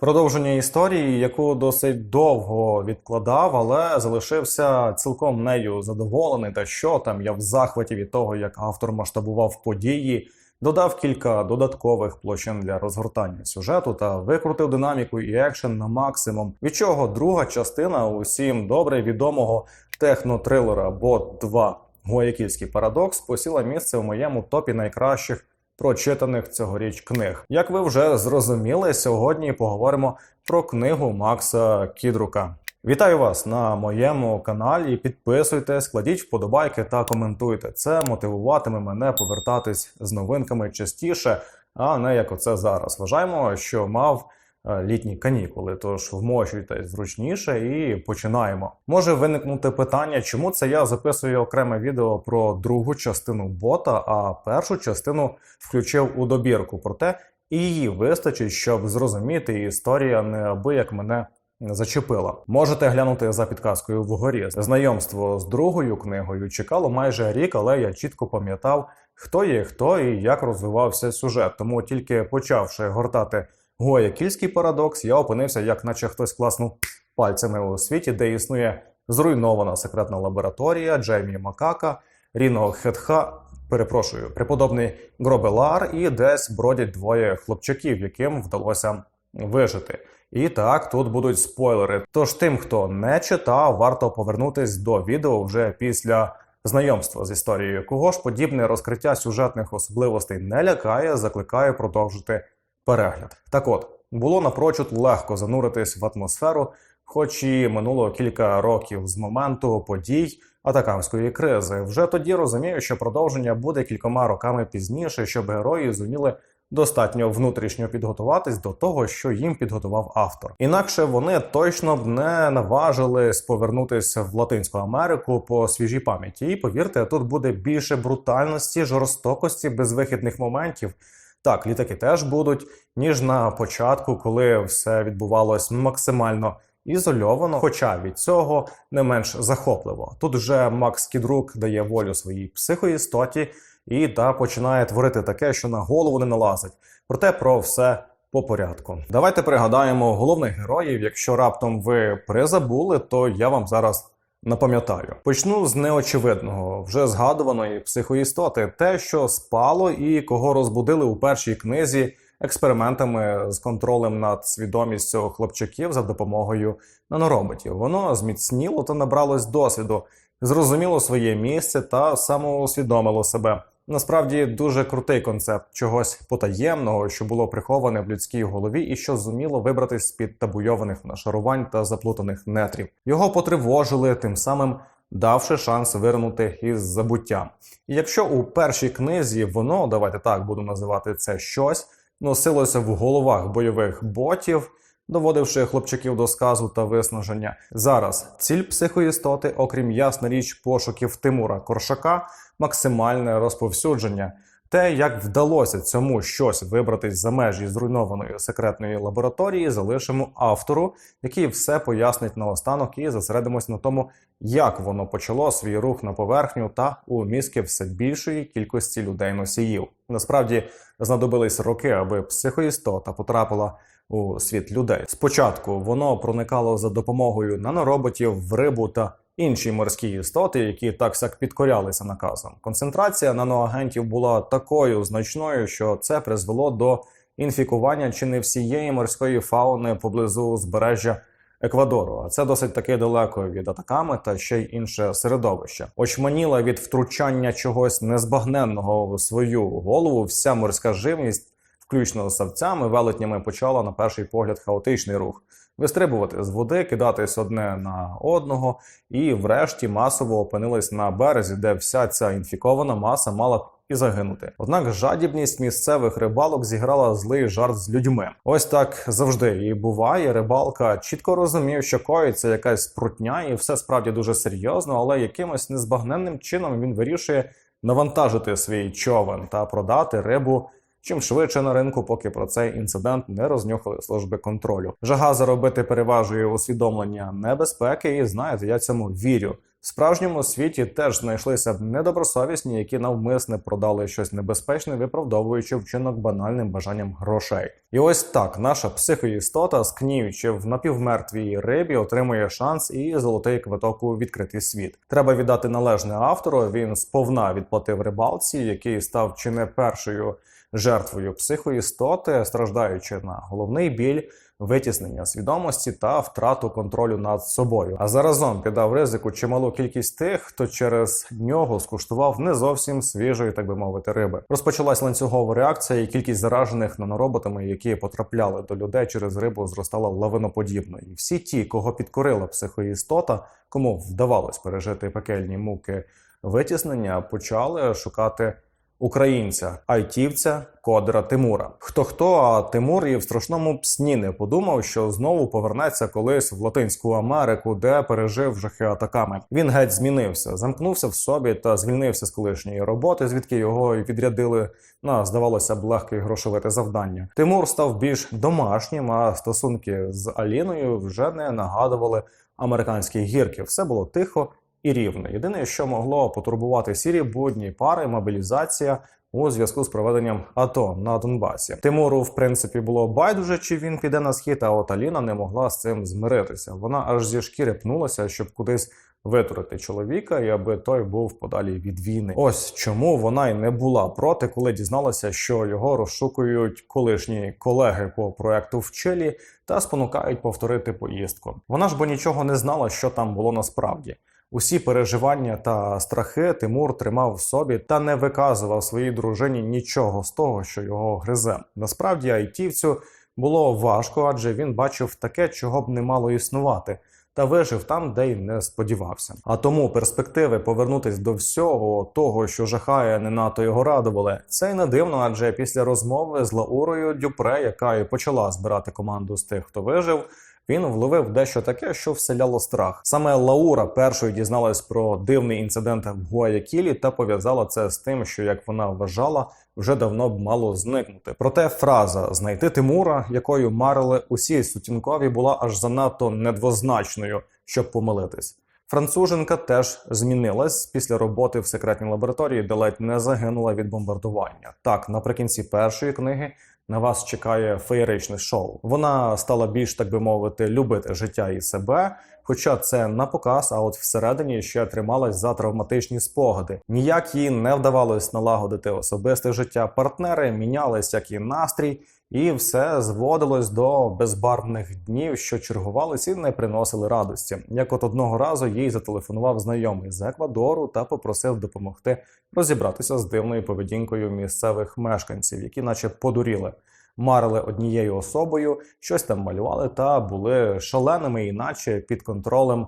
Продовження історії, яку досить довго відкладав, але залишився цілком нею задоволений. Та що там я в захваті від того, як автор масштабував події, додав кілька додаткових площин для розгортання сюжету та викрутив динаміку і екшен на максимум. Від чого друга частина усім добре відомого технотрилера Бот 2 Гуаякільський парадокс посіла місце в моєму топі найкращих прочитаних цьогоріч книг. Як ви вже зрозуміли, сьогодні поговоримо про книгу Макса Кідрука. Вітаю вас на моєму каналі. Підписуйтесь, кладіть вподобайки та коментуйте. Це мотивуватиме мене повертатись з новинками частіше, а не як оце зараз. Вважаємо, що мав літні канікули, тож вмощуйтесь зручніше і починаємо. Може виникнути питання, чому це я записую окреме відео про другу частину бота, а першу частину включив у добірку. Проте її вистачить, щоб зрозуміти, історія неабияк мене зачепила. Можете глянути за підказкою вгорі. Знайомство з другою книгою чекало майже рік, але я чітко пам'ятав, хто є хто і як розвивався сюжет. Тому тільки почавши гортати Гуаякільський парадокс, я опинився, як наче хтось класнув пальцями у світі, де існує зруйнована секретна лабораторія Джеймі Макака, Ріно Хетха. Перепрошую, преподобний Гробелар і десь бродять двоє хлопчаків, яким вдалося вижити. І так, тут будуть спойлери. Тож тим, хто не читав, варто повернутись до відео вже після знайомства з історією. Кого ж подібне розкриття сюжетних особливостей не лякає, закликаю продовжити перегляд. Так от було напрочуд легко зануритись в атмосферу, хоч і минуло кілька років з моменту подій атакамської кризи. Вже тоді розумію, що продовження буде кількома роками пізніше, щоб герої зуміли достатньо внутрішньо підготуватись до того, що їм підготував автор. Інакше вони точно б не наважились повернутися в Латинську Америку по свіжій пам'яті. І повірте, тут буде більше брутальності, жорстокості, безвихідних моментів. Так, літаки теж будуть, ніж на початку, коли все відбувалось максимально ізольовано, хоча від цього не менш захопливо. Тут вже Макс Кідрук дає волю своїй психоістоті і та починає творити таке, що на голову не налазить. Проте про все по порядку. Давайте пригадаємо головних героїв. Якщо раптом ви призабули, то я вам зараз. Напам'ятаю, почну з неочевидного, вже згадуваної психоістоти, те, що спало і кого розбудили у першій книзі експериментами з контролем над свідомістю хлопчаків за допомогою нанороботів. Воно зміцніло та набралось досвіду, зрозуміло своє місце та самоусвідомило себе. Насправді дуже крутий концепт чогось потаємного, що було приховане в людській голові, і що зуміло вибратись з під табуйованих нашарувань та заплутаних нетрів. Його потривожили, тим самим давши шанс вирнути із забуття. І якщо у першій книзі воно, давайте так буду називати це щось, носилося в головах бойових ботів. Доводивши хлопчаків до сказу та виснаження, зараз ціль психоістоти, окрім ясна річ пошуків Тимура Коршака, максимальне розповсюдження. Те, як вдалося цьому щось вибратись за межі зруйнованої секретної лабораторії, залишимо автору, який все пояснить наостанок, і зосередимось на тому, як воно почало свій рух на поверхню та у мізки все більшої кількості людей носіїв. Насправді знадобились роки, аби психоістота потрапила у світ людей. Спочатку воно проникало за допомогою нанороботів в рибу та інші морські істоти, які так сяк підкорялися наказам. Концентрація наноагентів була такою значною, що це призвело до інфікування чи не всієї морської фауни поблизу узбережжя. Еквадору, а це досить таки далеко від атаками та ще й інше середовище. Очманіла від втручання чогось незбагненного в свою голову. Вся морська живність, включно з савцями, велетнями, почала на перший погляд хаотичний рух. Вистрибувати з води, кидатись одне на одного, і врешті масово опинились на березі, де вся ця інфікована маса мала і загинути. Однак жадібність місцевих рибалок зіграла злий жарт з людьми. Ось так завжди і буває. Рибалка чітко розумів, що коїться якась спрутня, і все справді дуже серйозно, але якимось незбагненним чином він вирішує навантажити свій човен та продати рибу чим швидше на ринку, поки про цей інцидент не рознюхали служби контролю. Жага заробити переважує усвідомлення небезпеки, і знаєте, я цьому вірю. В справжньому світі теж знайшлися б недобросовісні, які навмисне продали щось небезпечне, виправдовуючи вчинок банальним бажанням грошей. І ось так наша психоістота, скніючи в напівмертвій рибі, отримує шанс і золотий квиток у відкритий світ. Треба віддати належне автору. Він сповна відплатив рибалці, який став чи не першою жертвою психоістоти, страждаючи на головний біль. Витіснення свідомості та втрату контролю над собою. А заразом піддав ризику чималу кількість тих, хто через нього скуштував не зовсім свіжої, так би мовити, риби. Розпочалась ланцюгова реакція, і кількість заражених нанороботами, які потрапляли до людей через рибу, зростала лавиноподібно. І всі ті, кого підкорила психоістота, кому вдавалось пережити пекельні муки витіснення, почали шукати українця, айтівця, кодера Тимура. Хто хто, а Тимур і в страшному сні не подумав, що знову повернеться колись в Латинську Америку, де пережив жахи атаками. Він геть змінився, замкнувся в собі та звільнився з колишньої роботи, звідки його відрядили на здавалося б легке грошовите завдання. Тимур став більш домашнім, а стосунки з Аліною вже не нагадували американські гірки. Все було тихо і рівно. Єдине, що могло потурбувати сірі будні пари, мобілізація у зв'язку з проведенням АТО на Донбасі. Тимуру, в принципі, було байдуже, чи він піде на схід, а от Аліна не могла з цим змиритися. Вона аж зі шкіри пнулася, щоб кудись витурити чоловіка, і аби той був подалі від війни. Ось чому вона й не була проти, коли дізналася, що його розшукують колишні колеги по проекту в Чилі та спонукають повторити поїздку. Вона ж бо нічого не знала, що там було насправді. Усі переживання та страхи Тимур тримав в собі та не виказував своїй дружині нічого з того, що його гризе. Насправді, айтівцю було важко, адже він бачив таке, чого б не мало існувати. Та вижив там, де й не сподівався. А тому перспективи повернутись до всього того, що жахає, не надто його радували. Це й не дивно, адже після розмови з Лаурою Дюпре, яка і почала збирати команду з тих, хто вижив. Він вловив дещо таке, що вселяло страх. Саме Лаура першою дізналась про дивний інцидент в Гуаякілі та пов'язала це з тим, що як вона вважала, вже давно б мало зникнути. Проте фраза знайти Тимура, якою марили усі сутінкові, була аж занадто недвозначною, щоб помилитись. Француженка теж змінилась після роботи в секретній лабораторії, де ледь не загинула від бомбардування. Так, наприкінці першої книги на вас чекає феєричне шоу. Вона стала більш, так би мовити, любити життя і себе. Хоча це на показ, а от всередині ще трималась за травматичні спогади. Ніяк їй не вдавалось налагодити особисте життя. Партнери мінялись, як і настрій, і все зводилось до безбарвних днів, що чергувались і не приносили радості. Як от одного разу їй зателефонував знайомий з Еквадору та попросив допомогти розібратися з дивною поведінкою місцевих мешканців, які, наче подуріли. Марили однією особою, щось там малювали та були шаленими, іначе під контролем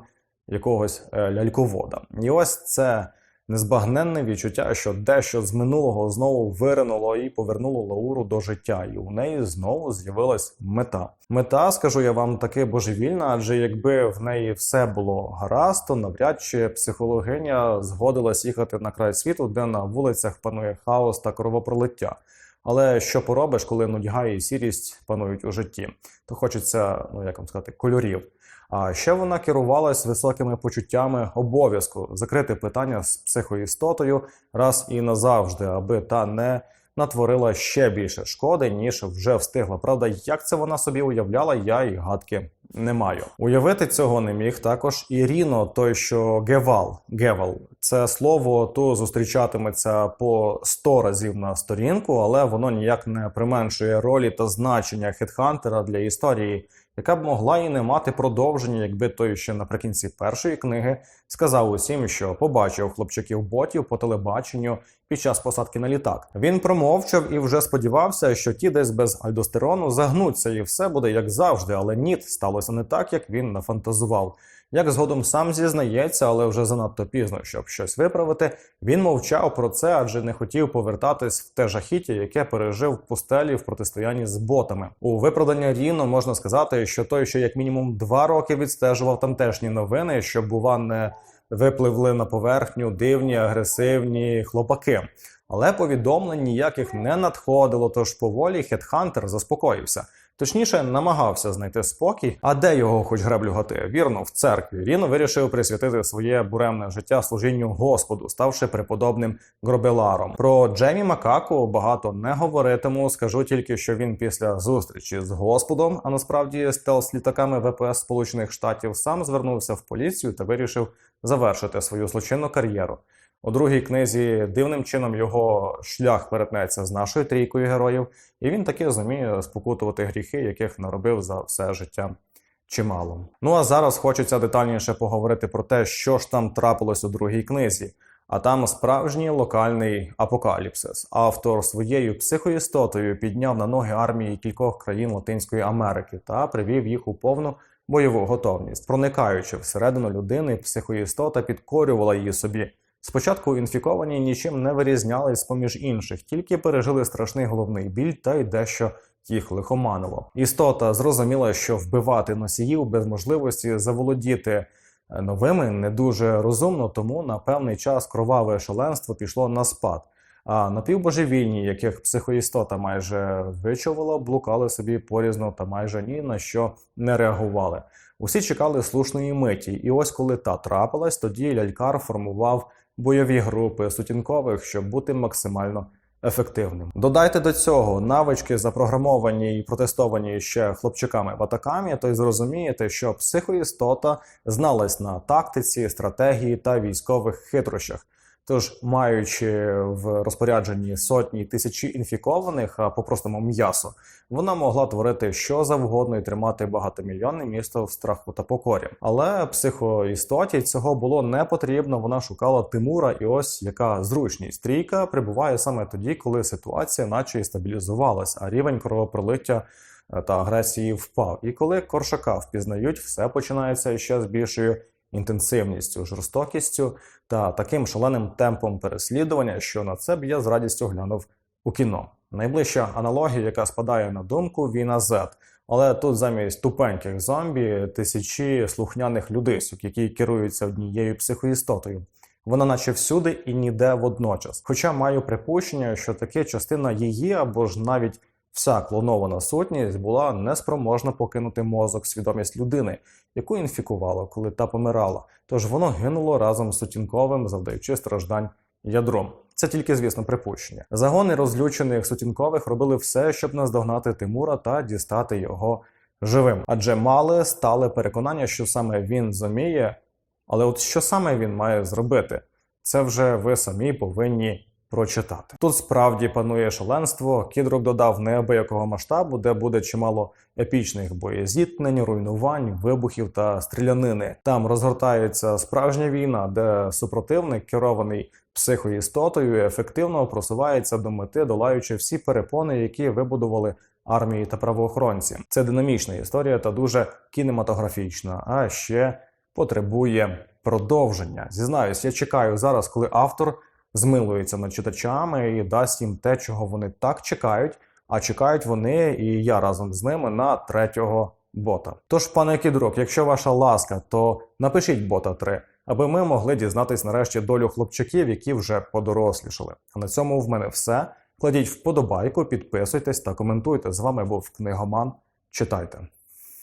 якогось е, ляльковода. І ось це незбагненне відчуття, що дещо з минулого знову виринуло і повернуло Лауру до життя, і у неї знову з'явилась мета. Мета, скажу я вам, таки божевільна, адже якби в неї все було гаразд, то навряд чи психологиня згодилась їхати на край світу, де на вулицях панує хаос та кровопролиття. Але що поробиш, коли нудьга і сірість панують у житті, то хочеться, ну як вам сказати, кольорів. А ще вона керувалась високими почуттями обов'язку закрити питання з психоістотою раз і назавжди, аби та не натворила ще більше шкоди, ніж вже встигла. Правда, як це вона собі уявляла, я і гадки не маю. Уявити цього не міг також і Ріно, той що Гевал. Гевал. Це слово то зустрічатиметься по 100 разів на сторінку, але воно ніяк не применшує ролі та значення хедхантера для історії яка б могла і не мати продовження, якби той ще наприкінці першої книги сказав усім, що побачив хлопчаків ботів по телебаченню під час посадки на літак. Він промовчав і вже сподівався, що ті десь без альдостерону загнуться, і все буде як завжди. Але ні, сталося не так, як він нафантазував. Як згодом сам зізнається, але вже занадто пізно, щоб щось виправити. Він мовчав про це, адже не хотів повертатись в те жахіття, яке пережив в пустелі в протистоянні з ботами. У виправдання Ріно можна сказати, що той, що як мінімум два роки відстежував тамтешні новини, щоб бува не випливли на поверхню дивні агресивні хлопаки. Але повідомлень ніяких не надходило, тож поволі Хедхантер заспокоївся. Точніше, намагався знайти спокій. А де його хоч греблю гати? Вірно, в церкві. Він вирішив присвятити своє буремне життя служінню Господу, ставши преподобним гробеларом. Про Джемі Макаку багато не говоритиму. Скажу тільки, що він після зустрічі з Господом, а насправді стелс літаками ВПС Сполучених Штатів, сам звернувся в поліцію та вирішив завершити свою злочинну кар'єру. У другій книзі дивним чином його шлях перетнеться з нашою трійкою героїв, і він таки зуміє спокутувати гріхи, яких наробив за все життя чимало. Ну а зараз хочеться детальніше поговорити про те, що ж там трапилось у другій книзі. А там справжній локальний апокаліпсис. Автор своєю психоістотою підняв на ноги армії кількох країн Латинської Америки та привів їх у повну бойову готовність. Проникаючи всередину людини, психоістота підкорювала її собі. Спочатку інфіковані нічим не вирізнялись з поміж інших, тільки пережили страшний головний біль та й дещо їх лихоманило. Істота зрозуміла, що вбивати носіїв без можливості заволодіти е, новими не дуже розумно, тому на певний час кроваве шаленство пішло на спад. А напівбожевільні, яких психоістота майже вичувала, блукали собі порізно та майже ні на що не реагували. Усі чекали слушної миті, і ось коли та трапилась, тоді лялькар формував бойові групи сутінкових, щоб бути максимально ефективним. Додайте до цього навички, запрограмовані і протестовані ще хлопчиками в атакамі, то й зрозумієте, що психоістота зналась на тактиці, стратегії та військових хитрощах. Тож, маючи в розпорядженні сотні тисячі інфікованих, а по-простому м'ясо, вона могла творити що завгодно і тримати багатомільйонне місто в страху та покорі. Але психоістоті цього було не потрібно. Вона шукала Тимура, і ось яка зручність. Трійка прибуває саме тоді, коли ситуація, наче і стабілізувалась, а рівень кровопролиття е, та агресії впав. І коли коршака впізнають, все починається ще з більшою інтенсивністю, жорстокістю та таким шаленим темпом переслідування, що на це б я з радістю глянув у кіно. Найближча аналогія, яка спадає на думку, війна Z. Але тут замість тупеньких зомбі тисячі слухняних людисок, які керуються однією психоістотою. Вона наче всюди і ніде водночас. Хоча маю припущення, що таке частина її або ж навіть вся клонована сутність була неспроможна покинути мозок свідомість людини, яку інфікувало, коли та помирала. Тож воно гинуло разом з сутінковим, завдаючи страждань ядром. Це тільки, звісно, припущення. Загони розлючених сутінкових робили все, щоб наздогнати Тимура та дістати його живим. Адже мали стали переконання, що саме він зуміє. Але от що саме він має зробити, це вже ви самі повинні прочитати. Тут справді панує шаленство. Кідрук додав неабиякого масштабу, де буде чимало епічних боєзіткнень, руйнувань, вибухів та стрілянини. Там розгортається справжня війна, де супротивник, керований психоістотою, ефективно просувається до мети, долаючи всі перепони, які вибудували армії та правоохоронці. Це динамічна історія та дуже кінематографічна. А ще потребує продовження. Зізнаюсь, я чекаю зараз, коли автор змилується над читачами і дасть їм те, чого вони так чекають. А чекають вони, і я разом з ними на третього бота. Тож, пане Кідрок, якщо ваша ласка, то напишіть бота 3, аби ми могли дізнатись нарешті долю хлопчаків, які вже подорослішали. А на цьому в мене все. Кладіть вподобайку, підписуйтесь та коментуйте. З вами був книгоман. Читайте.